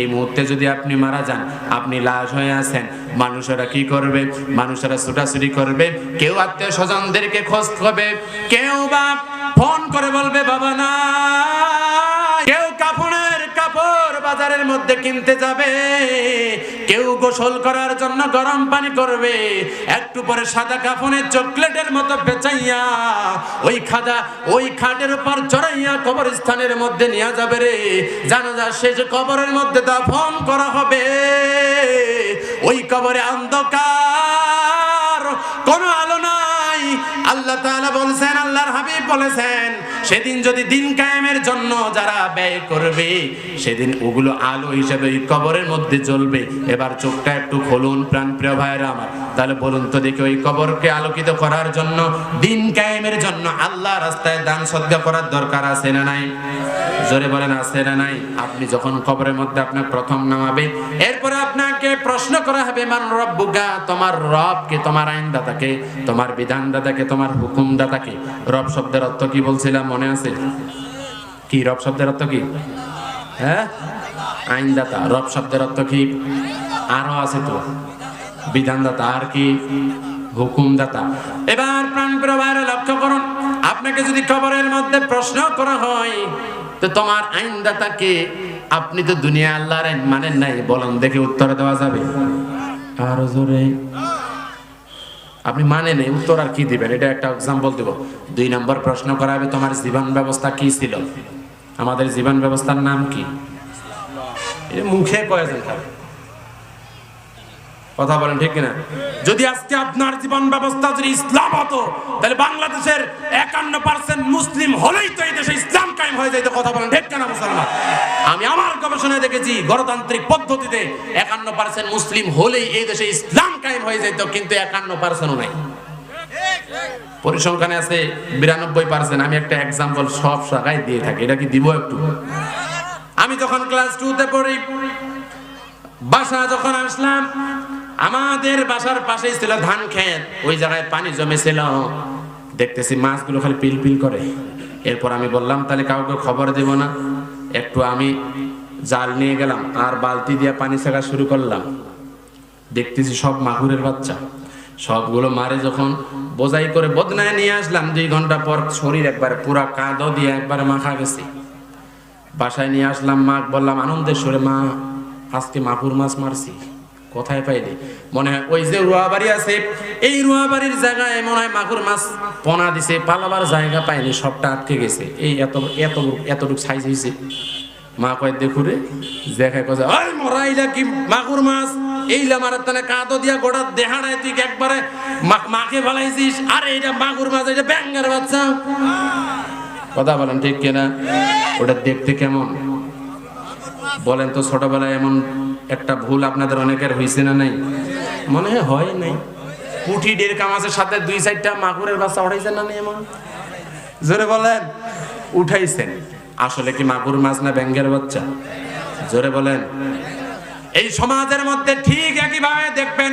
এই মুহূর্তে যদি আপনি মারা যান, আপনি লাশ হয়ে আছেন, মানুষেরা কি করবে? মানুষেরা ছোটাছুটি করবে, কেউ আত্মীয় স্বজনদেরকে খোঁজ করবে, কেউ বা ফোন করে বলবে, বাবা, না। বাজারের মধ্যে কিনতে যাবে। কেউ গোসল করার জন্য গরম পানি করবে। একটু পরে সাদা কাফনের চকলেটের মতো বেচাইয়া ওই খাদা, ওই খাটের উপর চড়াইয়া কবরস্থানের মধ্যে নিয়ে যাবে রে। জানাজা শেষ কবরের মধ্যে দাফন করা হবে, ওই কবরে অন্ধকার, কোনো আলো নাই। আল্লাহ তাআলা বলছেন, আল্লাহর হাবিব বলেছেন, সেদিন যদি দিন কায়েমের জন্য যারা ব্যয় করবে, সেদিন ওগুলো আলো হিসেবে কবরের মধ্যে জ্বলবে। এবার চোখটা একটু খুলুন, প্রাণ প্রিয় ভাইরা আমার। তাহলে বলুন তো দেখি ওই কবরকে আলোকিত করার জন্য, দিন কায়েমের জন্য আল্লাহ রাস্তায় দান সদ্গা করার দরকার আছে না নাই? জোরে বলেন, আছে না নাই? আপনি যখন কবরের মধ্যে আপনার প্রথম নামাবে এরপরে আপনাকে প্রশ্ন করা হবে, মান রব্বুকা? তোমার রব কে? তোমার আইনদাতাকে তোমার বিধানদাতাকে তোমার হুকুমদাতাকে। রব শব্দের অর্থ কি বলছিলাম, মনে আছে? কি, রব শব্দের অর্থ কি? হ্যাঁ? আইনদাতা, রব শব্দের অর্থ কি? আরও আছে তো। বিধানদাতা, আর কি? হুকুমদাতা। এবার প্রাণ প্রবাহের লক্ষ্য করুন, আপনাকে যদি কবরের মধ্যে প্রশ্ন করা হয়, তো তোমার আইনদাতাকে আপনি তো দুনিয়া আল্লাহর আইন মানেন নাই, বলেন, দেখে উত্তর দেওয়া যাবে। আরও জোরে। আপনি মানে নেই, উত্তর আর কি দিবেন? এটা একটা এক্সাম্পল দেব। দুই নম্বর প্রশ্ন করা হবে, তোমার জীবন ব্যবস্থা কি ছিল? আমাদের জীবন ব্যবস্থার নাম কি? মুখে কয়েছেন খালি কথা বলেন ঠিক কিনা? যদি আজকে আপনার জীবন ব্যবস্থা যদি ইসলাম হতো, তাহলে বাংলাদেশের একান্ন পার্সেন্ট মুসলিম হলেই তো এই দেশে ইসলাম কায়েম হয়ে যেত কথা বলেন ঠিক কিনা, মুসলমান? আমার গবেষণায় দেখেছি গণতান্ত্রিক পদ্ধতিতে একান্ন পার্সেন্ট মুসলিম হলেই এই দেশে ইসলাম কায়েম হয়ে যেত কিন্তু একান্ন পার্সেন্টও নাই। পরিসংখ্যানে আছে বিরানব্বই পার্সেন্ট আমি একটা এক্সাম্পল সব শাখায় দিয়ে থাকি, এটা কি দিব একটু? আমি যখন ক্লাস টুতে পড়ি, বাসা যখন আসলাম, আমাদের বাসার পাশেই ছিল ধান খেত ওই জায়গায় পানি জমেছিল। দেখতেছি মাছগুলো খালি পিল পিল করে। এরপর আমি বললাম, তাহলে কাউকে খবর দেব না। একটু আমি জাল নিয়ে গেলাম, আর বালতি দিয়ে পানি ছাকা শুরু করলাম। দেখতেছি সব মাগুরের বাচ্চা। সবগুলো মারে যখন বোঝাই করে বদনায় নিয়ে আসলাম, দুই ঘণ্টা পর শরীর একবারে পুরা কাঁদো দিয়ে একবারে মাখা গেছে। বাসায় নিয়ে আসলাম মা বললাম আনন্দের সরে মা, আজকে মাগুর মাছ মারছি। কোথায় পাইলি? মনে হয় ওই যে রুয়াবাড়ি আছে, এই রুয়াবাড়ির জায়গায় মনে হয় মাগুর মাছ পোনা দিছে, পালাবার জায়গা পাইনি, সবটা আটকে গেছে। এই এত এত, এতটুকু সাইজ হয়েছে মা কয়, দেখুরে, দেখায় কথা ওই মরা এইলা কি মাগুর মাছ? এইলা মারার তানে কাঁদো দিয়া গোড়া দেহাড়ায় তুই একবারে মাকে ফেলাইছিস? আরে, এইটা মাগুর মাছ এটা ব্যাঙ্গার বাচ্চা। কথা বলেন ঠিক কিনা ওটা দেখতে কেমন? বলেন তো, ছোটবেলায় এমন একটা ভুল আপনাদের অনেকের হয়েছে না নাই? মনে হয় হয় নাই। পুঠি ডের কামাসের সাথে দুই চারটা মাগুরের বাচ্চা উঠাইছেন না নাই এমন? জোরে বলেন, উঠাইছেন। আসলে কি মাগুর মাছ না ব্যাঙ্গের বাচ্চা? জোরে বলেন। এই সমাজের মধ্যে ঠিক একইভাবে দেখবেন,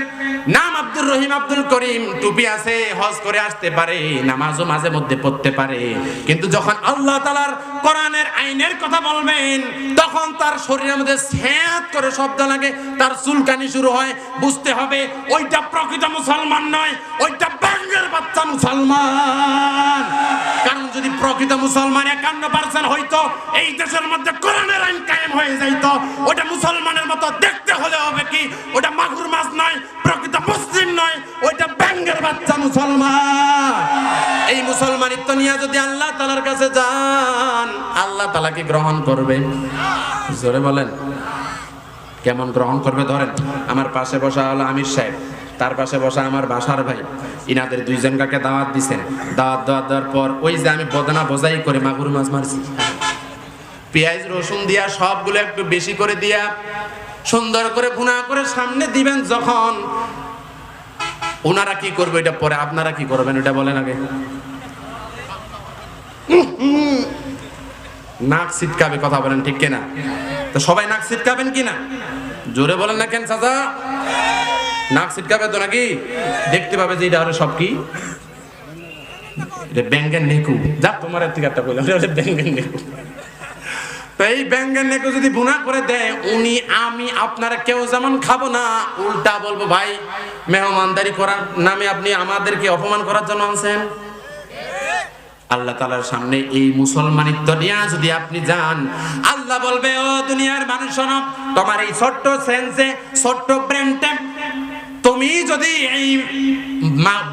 নাম আব্দুর রহিম, আব্দুল করিম টুপি আছে, হজ করে আসতে পারে, নামাজও মাঝে মধ্যে পড়তে পারে। কিন্তু যখন আল্লাহ তালার কোরআনের আইনের কথা বলবেন, তখন তার শরীরের মধ্যে স্যাঁত করে শব্দ লাগে, তার চুলকানি শুরু হয়, বুঝতে হবে ওইটা প্রকৃত মুসলমান নয়, ওইটা ব্যাঙ্গের বাচ্চা মুসলমান। প্রকৃত মুসলমান একান্ন পার্সেন্ট হইতো, এই দেশের মধ্যে কোরআনের আইন কায়েম হয়ে যাইত। ওটা মুসলমানের মতো দেখতে হলে হবে কি? ওটা মাগুর মাছ নয়, প্রকৃত মুসলিম নয়, ওইটা ব্যাঙ্গের বাচ্চা মুসলমান। এই মুসলমানিত্ব নিয়ে যদি আল্লাহ তালার কাছে যান, আল্লাহ তালাকে গ্রহণ করবে? জোরে বলেন। কেমন গ্রহণ করবে ধরেন, আমার পাশে বসা হলো আমির সাহেব। তার পাশে বসা আমার বাসার ভাই। ইনাদের দুইজন কাকে দাওয়াত দিছেন? দাওয়াত দেওয়ার দেওয়ার পর ওই যে আমি বদনা বোঝাই করে মাগুর মাছ মারছি। পেঁয়াজ, রসুন দিয়া সবগুলো একটু বেশি করে দিয়া সুন্দর করে ভুনা করে সামনে দিবেন যখন ওনারা কি করবে এটা পরে আপনারা কি করবেন এটা বলেন আগে। নাক ছিটকাবে কথা বলেন ঠিক কিনা? তো সবাই নাক ছিটকাবেন কিনা? জোরে বলেন না কেন চাচা? নাক ছিটকাবে তো নাকি? দেখতে পাবে যে এটা হলো সব কি? ব্যাঙ্গের নেকু। যা, তোমার থেকে একটা ব্যাঙ্গের নেকু। এই ব্যাঙ্গের নেকে যদি করে দেয়, উনি, আমি, আপনারা কেউ যেমন খাব না, উল্টা বলব, ভাই, মেহমানদারি করার নামে আপনি আমাদেরকে অপমান করার জন্য আনছেন? আল্লাহ তালার সামনে এই মুসলমানিত্ব নিয়ে যদি আপনি যান, আল্লাহ বলবে, ও দুনিয়ার মানুষ তোমার এই ছোট্ট সেন্সে ছোট্ট ব্রেনটে তুমি যদি এই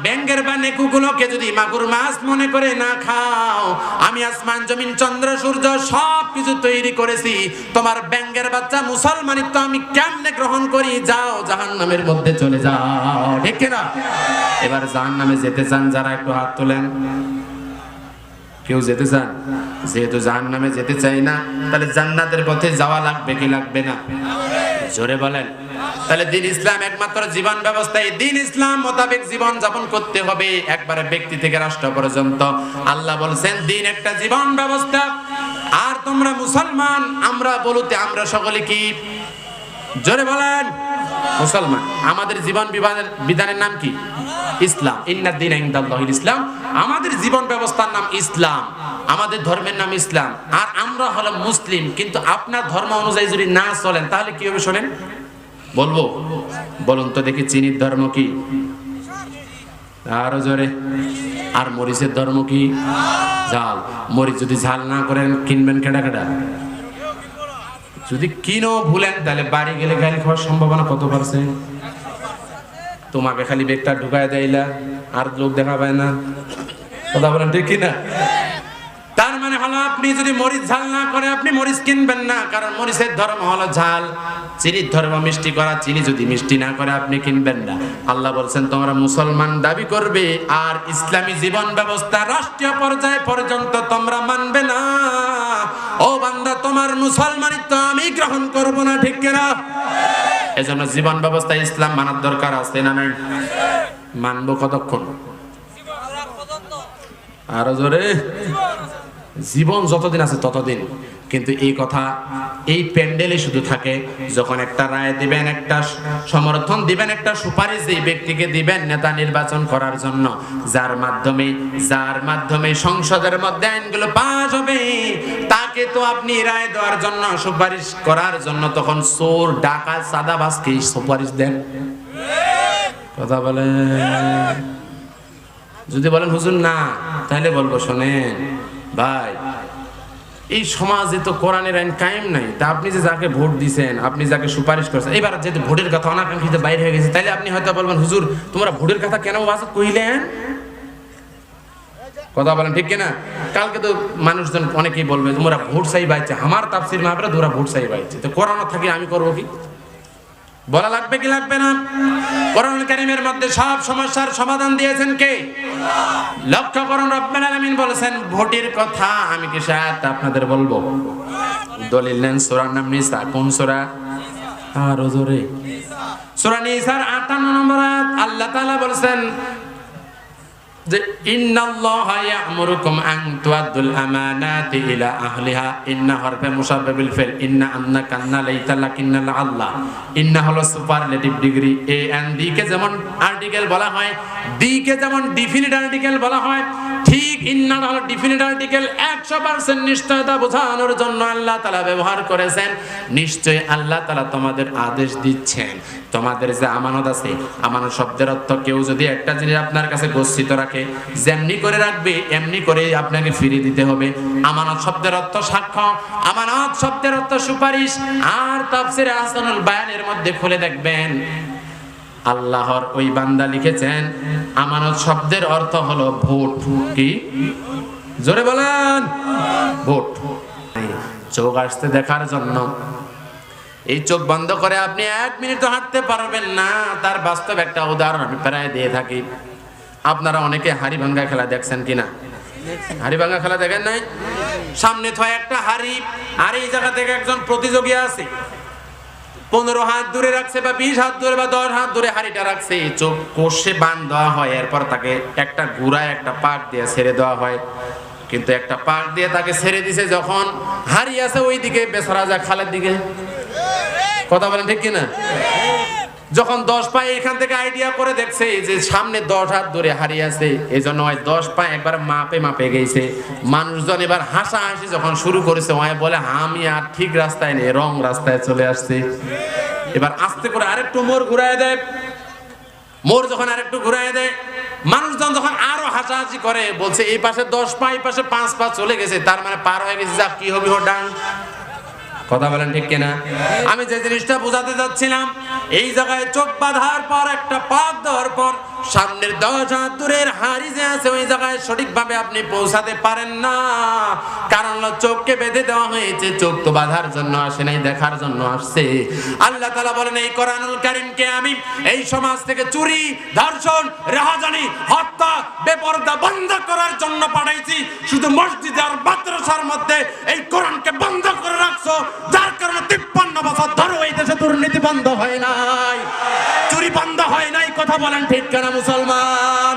ব্যাঙ্গের বা নেকুগুলোকে যদি মাগুর মাছ মনে করে না খাও, আমি আসমান, জমিন, চন্দ্র, সূর্য সব কিছু তৈরি করেছি। তোমার ব্যাঙ্গের বাচ্চা মুসলমানিত্ব আমি কেমনে গ্রহণ করি? যাও জাহান্নামের মধ্যে চলে যাও। ঠিক না এবার জাহান্নামে যেতে চান, যারা একটু হাত তোলেন। কেউ যেতে চান? যেহেতু জাহান নামে যেতে চাই না, তাহলে জান্নাতের পথে যাওয়া লাগবে কি লাগবে না? জোরে বলেন। তাহলে দিন ইসলাম একমাত্র জীবন ব্যবস্থায় দিন ইসলাম মোতাবেক জীবন যাপন করতে হবে একবারে ব্যক্তি থেকে রাষ্ট্র পর্যন্ত। আল্লাহ বলছেন, দিন একটা জীবন ব্যবস্থা। আর তোমরা মুসলমান, আমরা বলতে আমরা সকলে কি? জোরে বলেন। মুসলমান। আমাদের জীবন বিধানের নাম কি? ইসলাম। ইন্নাদ্দিন ইসলাম। আমাদের জীবন ব্যবস্থার নাম ইসলাম। আমাদের ধর্মের নাম ইসলাম। আর আমরা হলাম মুসলিম, কিন্তু আপনার ধর্ম অনুযায়ী যদি না চলেন, তাহলে কি হবে শোনেন? বলব? বলুন তো দেখি চিনির ধর্ম কি? আরও জোরে। আর মরিচের ধর্ম কি? ঝাল। মরিচ যদি ঝাল না করেন, কিনবেন কেডা কেডা? যদি কিনো ভুলেন, তাহলে বাড়ি গেলে গাড়ি খাওয়ার সম্ভাবনা কত পারছেন তোমাকে খালি বেগটা ঢুকায় দেয়লা আর লোক দেখা পায় না। কথা বলেন ঠিক কিনা? তার মানে হলো আপনি যদি মরিচ ঝাল না করে, আপনি মরিচ কিনবেন না, কারণ মরিচের ধর্ম হলো ঝাল। চিনির ধর্ম মিষ্টি করা, চিনি যদি মিষ্টি না করে, আপনি কিনবেন না। আল্লাহ বলছেন, তোমরা মুসলমান দাবি করবে, আর ইসলামী জীবন ব্যবস্থা রাষ্ট্রীয় পর্যায়ে পর্যন্ত তোমরা মানবে না। ও বান্দা, তোমার মুসলমানিত্ব আমি গ্রহণ করব না, ঠিক কিনা? এজন্য জীবন ব্যবস্থা ইসলাম মানার দরকার আছে না নাই? মানবো কতক্ষণ? আরও জোরে? জীবন যতদিন আছে ততদিন। কিন্তু এই কথা, এই প্যান্ডেলে শুধু থাকে, যখন একটা রায় দিবেন, একটা সমর্থন দিবেন, একটা সুপারিশ এই ব্যক্তিকে দিবেন নেতা নির্বাচন করার জন্য। যার মাধ্যমে যার মাধ্যমে সংসদের মধ্যে আইনগুলো পাস হবে, তাকে তো আপনি রায় দেওয়ার জন্য, সুপারিশ করার জন্য তখন চোর, ডাকাত সাদাবাসকে সুপারিশ দেন। কথা বলে যদি বলেন, হুজুর, না, তাহলে বলব, শোনেন। ভাই, এই সমাজে তো কোরআনের আইন কায়েম নাই। তা আপনি যে যাকে ভোট দিছেন, আপনি যাকে সুপারিশ করছেন, এবার যেহেতু ভোটের কথা অনাকাঙ্ক্ষিত বাইরে হয়ে গেছে তাহলে আপনি হয়তো বলবেন, হুজুর, তোমরা ভোটের কথা কেন বাসা কইলেন? কথা বলেন ঠিক কিনা? কালকে তো মানুষজন অনেকেই বলবে, তোমরা ভোট চাই বাইছে আমার তাফসির মাহফিলে তোমরা ভোট চাই বাইছে তো কোরআন থাকি, আমি করব কি? বলা লাগবে কি লাগবে না? করুন কারিমের মধ্যে সব সমস্যার সমাধান দিয়েছেন কে? লক্ষ্য করুন রব্বেন আলামিন বলেছেন, ভোটের কথা আমি কি সাথ আপনাদের বলব? দলিল নেন সোরার নাম নিসা, কোন সোরা? আর জোরে। সোরা নিসার 58 নম্বর আল্লাহ তাআলা বলেছেন যে ইন্নাল্লাহা ইন্না হরফে মুশাব্বাবিল ফিল। ইন্না আন্না কান্না লাইতা লাকিন্না আল্লাহ। ইন্না হলো superlative degree. A and the কে যেমন আর্টিকেল বলা হয়, ডি কে যেমন ডিফিনিট আর্টিকেল বলা হয় ঠিক ইন্না হলো ডিফিনিট আর্টিকেল 100% নিশ্চয়তা বোঝানোর জন্য আল্লাহ তালা ব্যবহার করেছেন। নিশ্চয় আল্লাহ তালা তোমাদের আদেশ দিচ্ছেন। তোমাদের যে আমানত আছে, আমানত শব্দের অর্থ কেউ যদি একটা জিনিস আপনার কাছে গচ্ছিত রাখে, যেমনি করে রাখবে, এমনি করে আপনাকে ফিরিয়ে দিতে হবে। আমানত শব্দের অর্থ সাক্ষ্য, আমানত শব্দের অর্থ সুপারিশ। আর তাফসিরে আহসানুল বায়ানের মধ্যে খুলে দেখবেন আল্লাহর ওই বান্দা লিখেছেন, আমানত শব্দের অর্থ হলো ভোট। কি? জোরে বলেন। ভোট। চোখ আসতে দেখার জন্য। এই চোখ বন্ধ করে আপনি এক মিনিট হাঁটতে পারবেন না। তার বাস্তব একটা উদাহরণ আমি প্রায় দিয়ে থাকি। আপনারা অনেকে হাড়ি ভাঙ্গা খেলা দেখছেন কিনা? হাড়ি ভাঙ্গা খেলা দেখেন নাই? সামনে থয় একটা হাড়ি, আর এই জায়গা থেকে একজন প্রতিযোগী আছে। পনেরো হাত দূরে রাখছে বা বিশ হাত দূরে বা দশ হাত দূরে হাড়িটা রাখছে চোখ কষে বান দেওয়া হয়। এরপর তাকে একটা গুড়ায় একটা পাক দিয়ে ছেড়ে দেওয়া হয়। কিন্তু একটা পাক দিয়ে তাকে ছেড়ে দিছে যখন হাড়ি আছে ওই দিকে বেসরা যায় খালের দিকে। কথা বলেন ঠিক কিনা? যখন দশ পায়ে এখান থেকে আইডিয়া করে দেখছে যে সামনে দশ হাত ধরে হারিয়ে আছে, এই জন্য ওই দশ পায়ে একবার মাপে মাপে গেছে। মানুষজন এবার হাসা হাসি যখন শুরু করেছে, ওই বলে, আমি আর ঠিক রাস্তায় নেই, রং রাস্তায় চলে আসছে। এবার আস্তে করে আরেকটু মোর ঘুরায় দেয়। মোড় যখন আরেকটু ঘুরায় দেয়, মানুষজন যখন আরও হাসাহাসি করে, বলছে, এই পাশে দশ পা এই পাশে পাঁচ পা চলে গেছে, তার মানে পার হয়ে গেছে, যা কি হবে, ও ডাং কথা বলেন ঠিক কিনা? আমি যে জিনিসটা বোঝাতে যাচ্ছিলাম এই জায়গায় চোখ বাঁধার পর, একটা পাক দেওয়ার পর সামনের হাত দূরের হাড়ি যে আছে, ওই জায়গায় সঠিকভাবে আপনি পৌঁছাতে পারেন না। কারণ চোখকে বেঁধে দেওয়া হয়েছে, চোখ তো বাঁধার জন্য আসে নাই, দেখার জন্য আসছে। আল্লাহ তালা বলেন, এই কোরআনুল কারিমকে আমি এই সমাজ থেকে চুরি, ধর্ষণ, রাহাজানি, হত্যা, বেপরদা বন্ধ করার জন্য পাঠাইছি। শুধু মসজিদ আর মাদ্রাসার মধ্যে এই কোরআনকে বন্ধ করে রাখছো, যার কারণে তিপ্পান্ন বছর ধরে এই দেশে দুর্নীতি বন্ধ হয় নাই। চুরি বন্ধ হয় নাই, কথা বলেন ঠিক কেনা মুসলমান।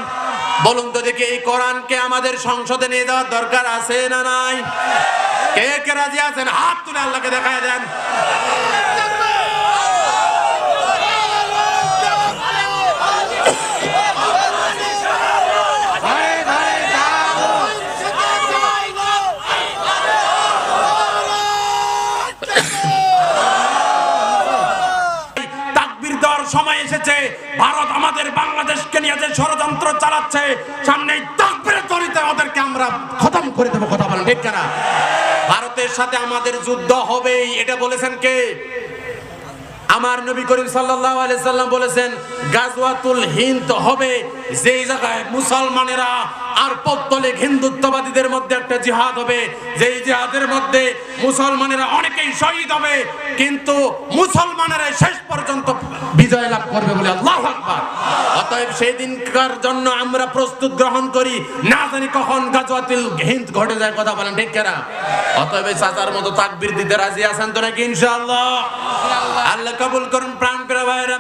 বলুন তো দেখি এই কোরআনকে আমাদের সংসদে নিয়ে যাওয়ার দরকার আছে না নাই? কে কে রাজি আছেন? হাত তুলে আল্লাহকে দেখায় দেন। ষড়যন্ত্র চালাচ্ছে সামনে আমাদেরকে আমরা খতম করে দেবো, কথা বলেন ঠিক ভারতের সাথে আমাদের যুদ্ধ হবেই, এটা বলেছেন কে? আমার নবী করিম সাল্লাম বলেছেন, গাজওয়াতুল হিন্দ হবে যেই জায়গায় মুসলমানেরা আর পৌত্তলিক হিন্দুত্ববাদীদের মধ্যে একটা জিহাদ হবে, যেই জিহাদের মধ্যে মুসলমানেরা অনেকেই শহীদ হবে, কিন্তু মুসলমানেরা শেষ পর্যন্ত বিজয় লাভ করবে বলে আল্লাহু আকবার। অতএব সেই দিনকার জন্য আমরা প্রস্তুত গ্রহণ করি, না জানি কখন গাজওয়াতুল হিন্দ ঘটে যায়, কথা বলেন ঠিক কেনা? অতএব চাচার মতো তাকবীর দিতে রাজি আছেন তো নাকি ইনশাআল্লাহ? আল্লাহ কবুল করুন প্রাণ প্রিয় ভাইরা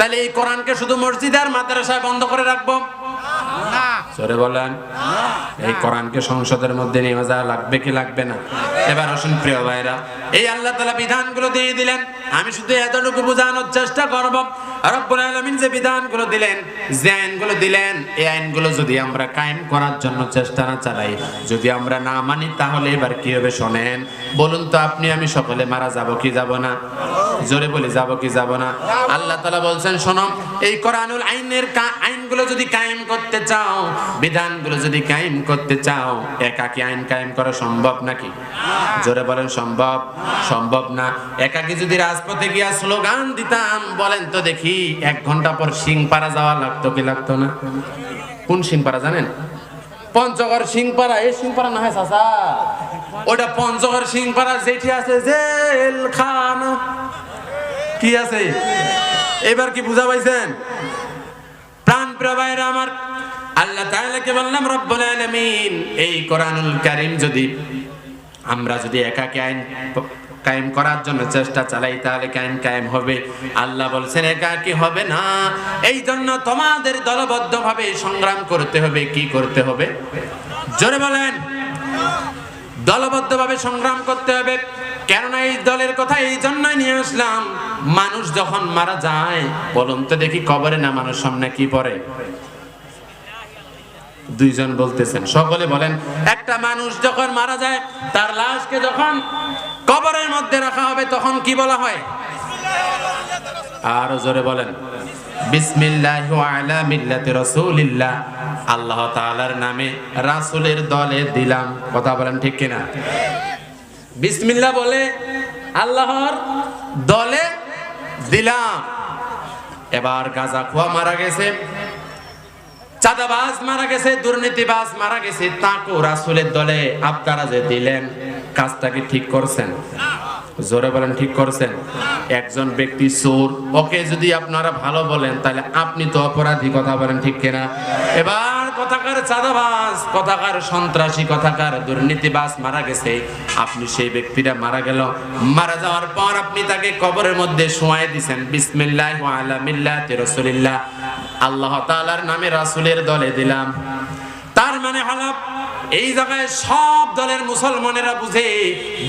তাহলে এই কোরআনকে শুধু মসজিদ আর মাদ্রাসায় বন্ধ করে রাখব? সরে বলেন। এই কোরআনকে সংসদের মধ্যে নিয়ে যাওয়া লাগবে কি লাগবে না। এবার আসুন প্রিয় ভাইরা এই আল্লাহ তালা বিধানগুলো দিয়ে দিলেন। আমি শুধু এতটুকু বোঝানোর চেষ্টা করব। রব্বুল আলামিন যে বিধানগুলো দিলেন যে আইনগুলো দিলেন এই আইনগুলো যদি আমরা কায়েম করার জন্য চেষ্টা না চালাই যদি আমরা না মানি তাহলে এবার কি হবে শোনেন? বলুন তো আপনি আমি সকলে মারা যাব কি যাব না? জোরে বলে যাব কি যাব না? আল্লাহ তালা বলছেন, শোনো, এই কোরআনুল আইনের আইনগুলো যদি কায়েম করতে চাও, বিধানগুলো যদি কায়েম করতে চাও, একাকি আইন কায়েম করা সম্ভব নাকি? জোরে বলেন, সম্ভব। সম্ভব না। একাকি যদি রাজপথে গিয়া স্লোগান দিতাম, বলেন তো দেখি, এক ঘণ্টা পর সিংপাড়া যাওয়া লাগতো কি লাগতো না? কোন সিংপাড়া জানেন? পঞ্চগড় সিংপাড়া এই সিংপাড়া না হয়, চাচা? ওটা পঞ্চগড় সিংপাড়া যেটি আছে জেলখানা। কি আছে? এবার কি বুঝা পাইছেন? প্রাণ প্রবাহের আমার, আল্লাহ তাআলাকে বললাম, রব্বুল আলামিন, এই কোরআনুল কারীম যদি আমরা যদি একাকে আইন কায়েম করার জন্য চেষ্টা চালাই, তাহলে কায়েম কায়েম হবে। আল্লাহ বলছেন একাকি হবে না? এই জন্য তোমাদের দলবদ্ধভাবে সংগ্রাম করতে হবে। কি করতে হবে? জোরে বলেন। দলবদ্ধভাবে সংগ্রাম করতে হবে। কেননা এই দলের কথা এই জন্যই নিয়ে আসলাম। মানুষ যখন মারা যায়, বলুন তো দেখি কবরে না মানুষ সামনে কি পড়ে? দুইজন বলতেছেন, সকলে বলেন, একটা মানুষ যখন মারা যায়, তার লাশকে যখন কবরের মধ্যে রাখা হবে, তখন কি বলা হয়? আরও জোরে বলেন আলা মিল্লাতি আল্লাহ তাআলার নামে রাসূলের দলে দিলাম। কথা বলেন ঠিক কিনা? বিসমিল্লাহ বলে আল্লাহর দলে দিলাম। এবার গাজা খোয়া মারা গেছে, চাঁদাবাজ মারা গেছে, দুর্নীতিবাজ মারা গেছে তাকেও রাসুলের দলে আপনারা যে দিলেন কাজটাকে ঠিক করছেন? জোরে বলেন, ঠিক করছেন? একজন ব্যক্তি চোর, ওকে যদি আপনারা ভালো বলেন, তাহলে আপনি তো অপরাধী, কথা বলেন ঠিক কিনা? এবার কথাকার চাঁদাবাজ, কথাকার সন্ত্রাসী, কথাকার দুর্নীতিবাজ মারা গেছে। আপনি সেই ব্যক্তিটা মারা গেল। মারা যাওয়ার পর আপনি তাকে কবরের মধ্যে শোয়াই দিছেন। বিসমিল্লাহ আলা মিল্লাতি রাসূলিল্লাহ। আল্লাহ তাআলার নামে রাসূলের দলে দিলাম। তার মানে হলো, এই জায়গায় সব দলের মুসলমানেরা বুঝে,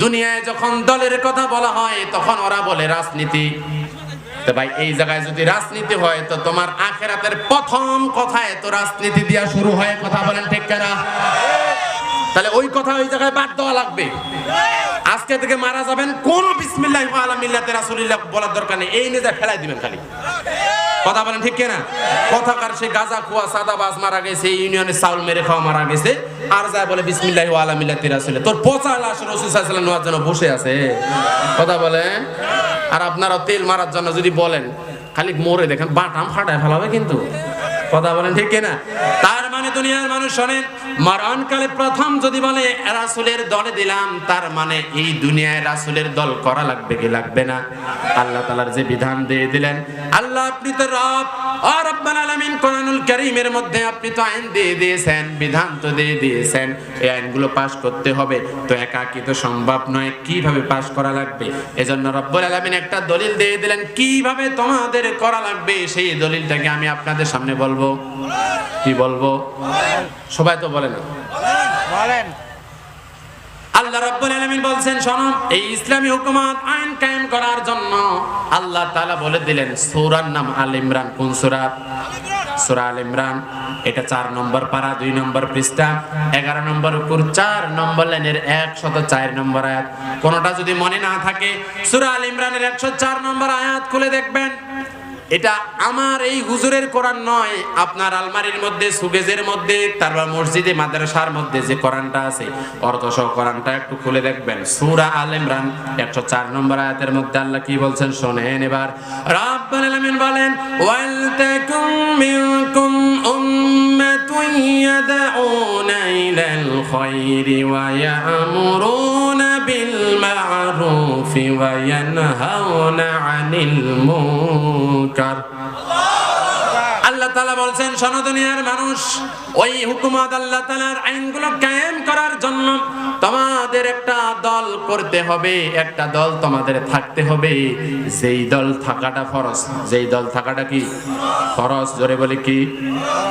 দুনিয়ায় যখন দলের কথা বলা হয়, তখন ওরা বলে রাজনীতি। তো ভাই, এই জায়গায় যদি রাজনীতি হয়, তো তোমার আখেরাতের প্রথম কথায় তো রাজনীতি দিয়া শুরু হয়, কথা বলেন ঠিক কেনা? তাহলে ওই কথা ওই জায়গায় বাদ দেওয়া লাগবে। আজকে থেকে মারা যাবেন কোন বিসমিল্লাহ আলা মিল্লাতে রাসূলুল্লাহ বলার দরকার নেই। এই নিয়ে ফেলাই দিবেন খালি। কথা বলেন ঠিক কিনা? কথাকার সে গাজা কুয়া সাদা বাজ মারা গেছে ইউনিয়নের চাউল মেরে খাওয়া মারা গেছে। আর যায় বলে বিসমিল্লাহ আলা মিল্লাতে রাসূল তোর পচা লাশ রাসূল নেওয়ার জন্য বসে আছে। কথা বলে? আর আপনারা তেল মারার জন্য যদি বলেন, খালি মরে দেখেন, বাটাম ফাটায় ফেলাবে কিন্তু। কথা বলেন ঠিক কিনা? তার মানে দুনিয়ার মানুষ শোনেন মরণকালে প্রথম যদি বলে, রাসুলের দলে দিলাম, তার মানে এই দুনিয়ায় রাসুলের দল করা লাগবে কি লাগবে না? আল্লাহ তালার যে বিধান দিয়ে দিলেন, আল্লাহ আপনি তো রব, ও রব্বাল আলামিন, কোরআনুল কারীমের মধ্যে আপনি তো আইন দিয়ে দিয়েছেন, বিধান তো দিয়ে দিয়েছেন, এই আইনগুলো পাশ করতে হবে। তো একাকি তো সম্ভব নয়, কীভাবে পাশ করা লাগবে? এজন্য রব্বুল আলামিন একটা দলিল দিয়ে দিলেন, কীভাবে তোমাদের করা লাগবে? সেই দলিলটাকে আমি আপনাদের সামনে বলব। কি বলব? সবাই তো বলে না বলেন। আল্লাহ রাব্বুল আলামিন বলছেন শোনো এই ইসলামী হুকুমত আইন কায়েম করার জন্য আল্লাহ তাআলা বলে দিলেন সূরার নাম আল ইমরান। কোন সূরা? সূরা আল ইমরান। এটা চার নম্বর পারা দুই নম্বর পৃষ্ঠা এগারো নম্বর উপর চার নম্বর লাইনের একশত চার নম্বর আয়াত। কোনটা যদি মনে না থাকে সূরা আল ইমরানের একশো চার নম্বর আয়াত খুলে দেখবেন। এটা আমার এই হুজুরের কোরআন নয়, আপনার আলমারির মধ্যে, সুগেজের মধ্যে, তারপর মসজিদে, মাদ্রাসার মধ্যে যে কোরআনটা আছে অর্থ সহ কোরআনটা একটু খুলে দেখবেন। সূরা আল ইমরান 104 নম্বর আয়াতের মধ্যে আল্লাহ কি বলছেন? শুনেন এবার। রাব্বুল আলামিন বলেন, ওয়াল তাকুম মিনকুম উম্মাতুন ইয়াদউনা ইলাল খায়রি ওয়া ইয়ামুরুনা বিল ওয়া ইয়ানহাউনা আনিল মুনকার আল্লাহ তালা বলছেন, শোনো দুনিয়ার মানুষ, ওই হুকুমত আল্লাহ তালার আইনগুলো কায়েম করার জন্য তোমাদের একটা দল করতে হবে, একটা দল তোমাদের থাকতে হবে। যেই দল থাকাটা ফরজ, যেই দল থাকাটা কি? ফরজ, জোরে বলি কি?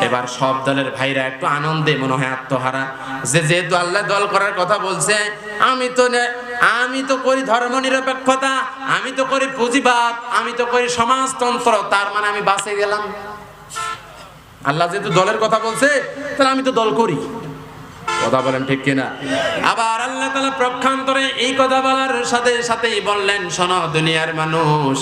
এবার সব দলের ভাইরা একটু আনন্দে মনে হয় আত্মহারা। যে যেহেতু আল্লাহ দল করার কথা বলছে, আমি তো আমি তো করি ধর্ম নিরপেক্ষতা আমি তো করি পুঁজিবাদ, আমি তো করি সমাজতন্ত্র, তার মানে আমি বাঁচে গেলাম। আল্লাহ যেহেতু দলের কথা বলছে, তাহলে আমি তো দল করি। কথা বলেন ঠিক কিনা? আবার আল্লাহ তালা প্রক্ষান্তরে এই কথা বলার সাথে সাথেই বললেন, শোনো দুনিয়ার মানুষ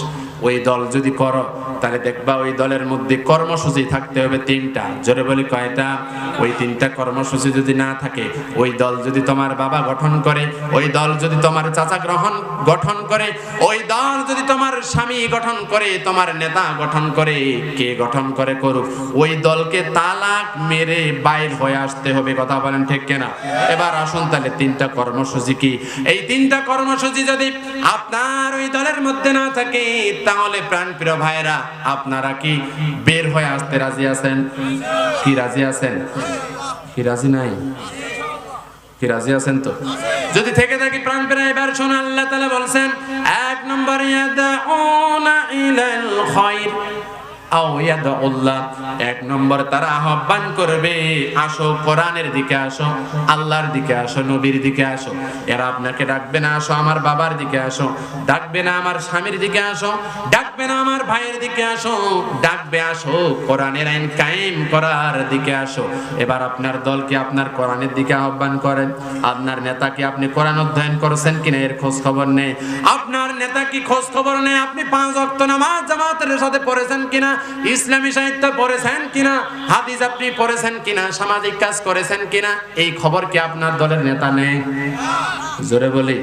ওই দল যদি করো, তাহলে দেখবা ওই দলের মধ্যে কর্মসূচি থাকতে হবে তিনটা। জোরে বলি কয়টা? ওই তিনটা কর্মসূচি যদি না থাকে, ওই দল যদি তোমার বাবা গঠন করে, ওই দল যদি তোমার চাচা গ্রহণ গঠন করে, ওই দল যদি তোমার স্বামী গঠন করে, তোমার নেতা গঠন করে, কে গঠন করে করুক, ওই দলকে তালাক মেরে বাইর হয়ে আসতে হবে, কথা বলেন ঠিক কেনা? এবার আসুন তাহলে তিনটা কর্মসূচি কি? এই তিনটা কর্মসূচি যদি আপনার ওই দলের মধ্যে না থাকে তাহলে প্রাণ প্রিয় ভাইরা আপনারা কি বের হয়ে আসতে রাজি আছেন? কি রাজি আছেন? কি রাজি নাই? কি রাজি আছেন তো? যদি থেকে থাকি প্রাণ প্রায় এবার শোনা আল্লাহ তাআলা বলছেন, এক নম্বর ইয়াদাউনা ইলাল খায়র এক নম্বর তারা আহ্বান করবে, আসো, কোরআনের দিকে আসো, আল্লাহর দিকে আসো, নবীর দিকে আসো। এরা আপনাকে ডাকবে না, আসো আমার বাবার দিকে আসো। ডাকবে না আমার স্বামীর দিকে আসো, ডাকবে না আমার ভাইয়ের দিকে আসো। ডাকবে, আসো, কোরআনের আইন কায়েম করার দিকে আসো। এবার আপনার দলকে আপনার কোরআনের দিকে আহ্বান করেন আপনার নেতাকে আপনি কোরআন অধ্যয়ন করেছেন কিনা? এর খোঁজ খবর নেই। আপনার নেতা কি খোঁজ খবর নেই? আপনি পাঁচ ওয়াক্ত নামাজ জামাতের সাথে পড়েছেন কিনা? ইসলামী সাহিত্য পড়েছেন কিনা? হাদিস আপনি পড়েছেন কিনা? সামাজিক কাজ করেছেন কিনা? এই খবর কি আপনার দলের নেতা নেই? জোরে বলি।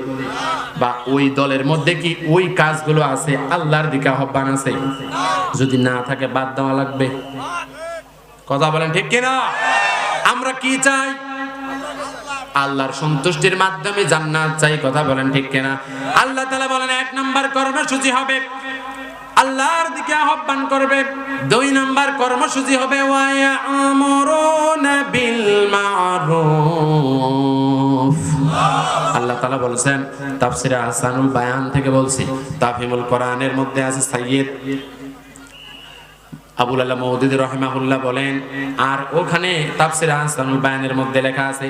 বা ওই দলের মধ্যে কি ওই কাজগুলো আছে? আল্লাহর দিকে আহ্বান আছে? যদি না থাকে বাদ দেওয়া লাগবে। কথা বলেন ঠিক কিনা? আমরা কি চাই? আল্লাহর সন্তুষ্টির মাধ্যমে জান্নাত চাই, কথা বলেন ঠিক কিনা? আল্লাহ তাআলা বলেন, এক নাম্বার কর্মসূচি হবে আল্লাহর দিকে আহ্বান করবে। দুই নাম্বার কর্মসূচি হবে আল্লাহ তাআলা বলছেন, তাফসিরে আহসানুল বায়ান থেকে বলছি, তাফহিমুল কোরআনের মধ্যে আছে সাইয়্যিদ। আবুল আল্লাহ মৌদুদ রহমাহুল্লাহ বলেন, আর ওখানে তাফসির আহসানুল বায়ানের মধ্যে লেখা আছে,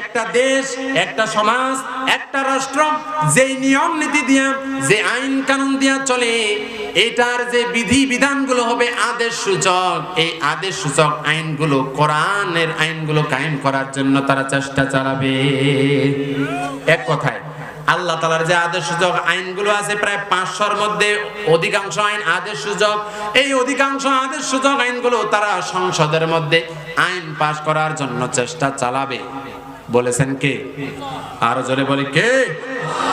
একটা দেশ, একটা সমাজ, একটা রাষ্ট্র, যেই নিয়ম নীতি দিয়া, যে আইন কানুন দিয়া চলে, এটার যে বিধি বিধানগুলো হবে আদেশ সূচক। এই আদেশ সূচক আইনগুলো, কোরআনের আইনগুলো কায়েম করার জন্য তারা চেষ্টা চালাবে। এক কথায় আল্লাহ তালার যে আদেশ সূচক আইনগুলো আছে প্রায় পাঁচশোর মধ্যে অধিকাংশ আইন আদেশ সূচক এই অধিকাংশ আদেশ সূচক আইনগুলো তারা সংসদের মধ্যে আইন পাশ করার জন্য চেষ্টা চালাবে। বলেছেন কে? আরও জোরে বলে, কে?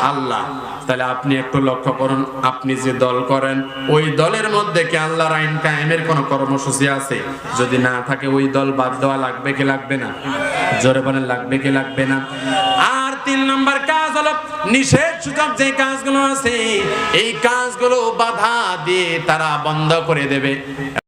আল্লাহ। তাহলে আপনি একটু লক্ষ্য করুন, আপনি যে দল করেন, ওই দলের মধ্যে কি আল্লাহর আইন কায়েমের কোনো কর্মসূচি আছে? যদি না থাকে, ওই দল বাদ দেওয়া লাগবে কি লাগবে না? জোরে বলেন, লাগবে কি লাগবে না? তিন নম্বর কাজ হলো নিষেধ সূচক যে কাজগুলো আছে, এই কাজগুলো বাধা দিয়ে তারা বন্ধ করে দেবে।